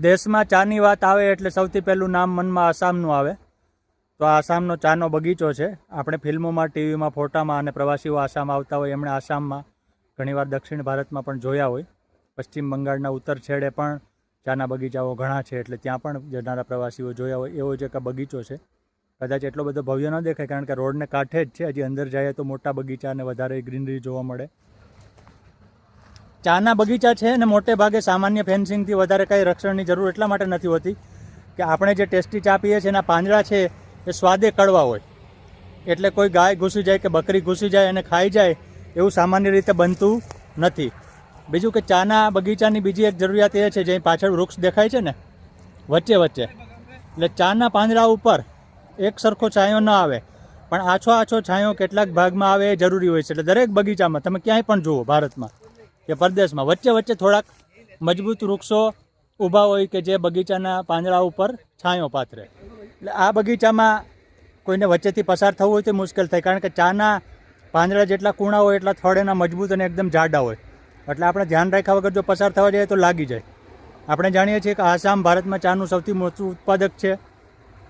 દેશમાં ચાની વાત આવે એટલે સૌથી પહેલું નામ મનમાં આસામનું આવે. તો આસામનો ચાનો બગીચો છે. આપણે ફિલ્મોમાં, ટીવીમાં, ફોટામાં અને પ્રવાસીઓ આસામ આવતા હોય એમણે આસામમાં ઘણીવાર દક્ષિણ ભારતમાં પણ જોયા હોય. પશ્ચિમ બંગાળના ઉત્તર છેડે પણ ચાના બગીચાઓ ઘણા છે એટલે ત્યાં પણ જનારા પ્રવાસીઓ જોયા હોય. એવો જ એક બગીચો છે. કદાચ એટલો બધો ભવ્ય ન દેખાય કારણ કે રોડને કાંઠે જ છે. હજી અંદર જાય તો મોટા બગીચા અને વધારે ગ્રીનરી જોવા મળે. ચાના બગીચા છે ને મોટે ભાગે સામાન્ય ફેન્સિંગથી વધારે કંઈ રક્ષણની જરૂર એટલા માટે નથી હોતી કે આપણે જે ટેસ્ટી ચા પીએ છીએ એના પાંદડા છે એ સ્વાદે કડવા હોય. એટલે કોઈ ગાય ઘૂસી જાય કે બકરી ઘૂસી જાય અને ખાઈ જાય એવું સામાન્ય રીતે બનતું નથી. બીજું કે ચાના બગીચાની બીજી એક જરૂરિયાત એ છે, જે પાછળ વૃક્ષ દેખાય છે ને, વચ્ચે વચ્ચે. એટલે ચાના પાંદડા ઉપર એક સરખો છાંયો ન આવે, પણ આછો આછો છાંયો કેટલાક ભાગમાં આવે એ જરૂરી હોય છે. એટલે દરેક બગીચામાં, તમે ક્યાંય પણ જુઓ ભારતમાં કે પરદેશમાં. વચ્ચે વચ્ચે થોડાક મજબૂત વૃક્ષો ઊભા હોય કે જે બગીચાના પાંદડા ઉપર છાંયો પાથરે. એટલે આ બગીચામાં કોઈને વચ્ચેથી પસાર થવું હોય તો મુશ્કેલ થાય, કારણ કે ચાના પાંદડા જેટલા કૂણા હોય, એટલા થડ એના મજબૂત અને એકદમ જાડા હોય. એટલે આપણે ધ્યાન રાખ્યા વગર જો પસાર થવા જઈએ તો લાગી જાય. આપણે જાણીએ છીએ કે આસામ ભારતમાં ચાનું સૌથી મોટું ઉત્પાદક છે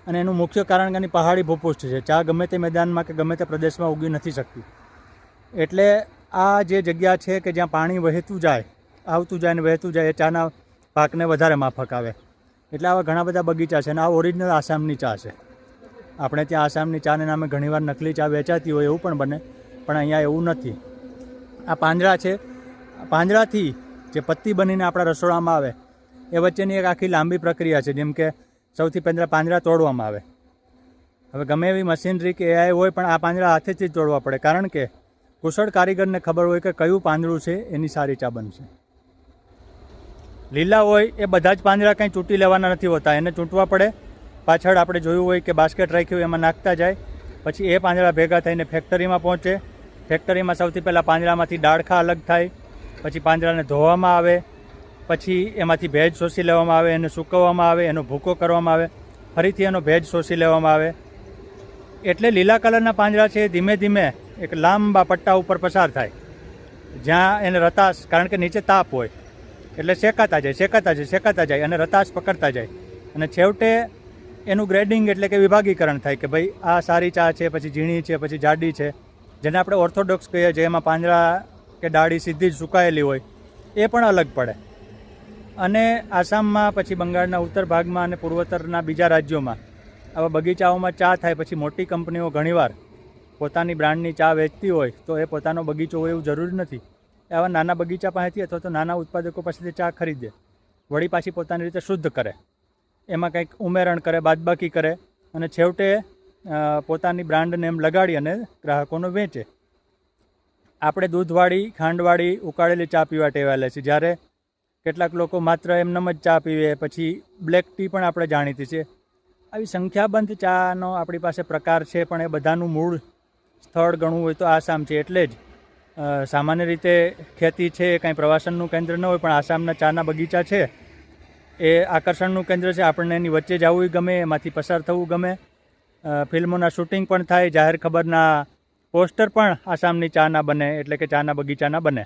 અને એનું મુખ્ય કારણ કે એની પહાડી ભૂપુષ્ઠ છે. ચા ગમે તે મેદાનમાં કે ગમે તે પ્રદેશમાં ઉગી નથી શકતી. એટલે આ જે જગ્યા છે કે જ્યાં પાણી વહેતું જાય, આવતું જાય ને વહેતું જાય એ ચાના પાકને વધારે માફક આવે. એટલે આવા ઘણા બધા બગીચા છે અને આ ઓરિજિનલ આસામની ચા છે. આપણે ત્યાં આસામની ચાને નામે ઘણીવાર નકલી ચા વેચાતી હોય એવું પણ બને, પણ અહીંયા એવું નથી. આ પાંદડા છે. પાંદડાથી જે પત્તી બનીને આપણા રસોડામાં આવે, એ વચ્ચેની એક આખી લાંબી પ્રક્રિયા છે, જેમ કે સૌથી પહેલાં પાંદડા તોડવામાં આવે. હવે ગમે એવી મશીનરી કે એઆઈ હોય પણ આ પાંદડા હાથેથી જ તોડવા પડે, કારણ કે કુશળ કારીગરને ખબર હોય કે કયું પાંદડું છે, એની સારી ચા બનશે લીલા હોય એ બધા જ પાંદડા કંઈ ચૂંટી લેવાના નથી હોતા, એને ચૂંટવા પડે. પાછળ આપણે જોયું હોય કે બાસ્કેટ રાખ્યું એમાં નાખતા જાય. પછી એ પાંદડા ભેગા થઈને ફેક્ટરીમાં પહોંચે. ફેક્ટરીમાં સૌથી પહેલાં પાંદડામાંથી ડાળખા અલગ થાય, પછી પાંદડાને ધોવામાં આવે, પછી એમાંથી ભેજ શોષી લેવામાં આવે, એને સૂકવવામાં આવે, એનો ભૂકો કરવામાં આવે, ફરીથી એનો ભેજ શોષી લેવામાં આવે. એટલે લીલા કલરના પાંજરા છે ધીમે ધીમે એક લાંબા પટ્ટા ઉપર પસાર થાય. જ્યાં એને રતાશ, કારણ કે નીચે તાપ હોય. એટલે શેકાતા જાય શેકાતા જાય શેકાતા જાય અને રતાશ પકડતા જાય. અને છેવટે એનું ગ્રેડિંગ એટલે કે વિભાગીકરણ થાય કે ભાઈ આ સારી ચા છે, પછી ઝીણી છે, પછી જાડી છે. જેને આપણે ઓર્થોડોક્સ કહીએ છીએ, એમાં પાંજરા કે ડાળી સીધી જ સુકાયેલી હોય, એ પણ અલગ પડે. અને આસામમાં, પછી બંગાળના ઉત્તર ભાગમાં અને પૂર્વોત્તરના બીજા રાજ્યોમાં આવા બગીચાઓમાં ચા થાય પછી મોટી કંપનીઓ ઘણીવાર પોતાની બ્રાન્ડની ચા વેચતી હોય તો એ પોતાનો બગીચો હોય એવું જરૂરી નથી. આવા નાના બગીચા પાસેથી અથવા તો નાના ઉત્પાદકો પાસેથી ચા ખરીદે. વળી પાછી પોતાની રીતે શુદ્ધ કરે. એમાં કંઈક ઉમેરણ કરે, બાદબાકી કરે અને છેવટે પોતાની બ્રાન્ડને એમ લગાડી અને ગ્રાહકોને વેચે. આપણે દૂધવાળી, ખાંડવાળી ઉકાળેલી ચા પીવા ટેવાયેલા છે જ્યારે કેટલાક લોકો માત્ર એમનેમ જ ચા પીવે, પછી બ્લેક ટી પણ આપણે જાણીતી છે આવી સંખ્યાબંધ ચાનો આપણી પાસે પ્રકાર છે, પણ એ બધાનું મૂળ સ્થળ ગણવું હોય તો આસામ છે. એટલે જ સામાન્ય રીતે ખેતી છે એ કાંઈ પ્રવાસનનું કેન્દ્ર ન હોય, પણ આસામના ચાના બગીચા છે. એ આકર્ષણનું કેન્દ્ર છે. આપણને એની વચ્ચે જવું ગમે, એમાંથી પસાર થવું ગમે. ફિલ્મોના શૂટિંગ પણ થાય, જાહેર ખબરના પોસ્ટર પણ આસામની ચાના બને, એટલે કે ચાના બગીચાના બને.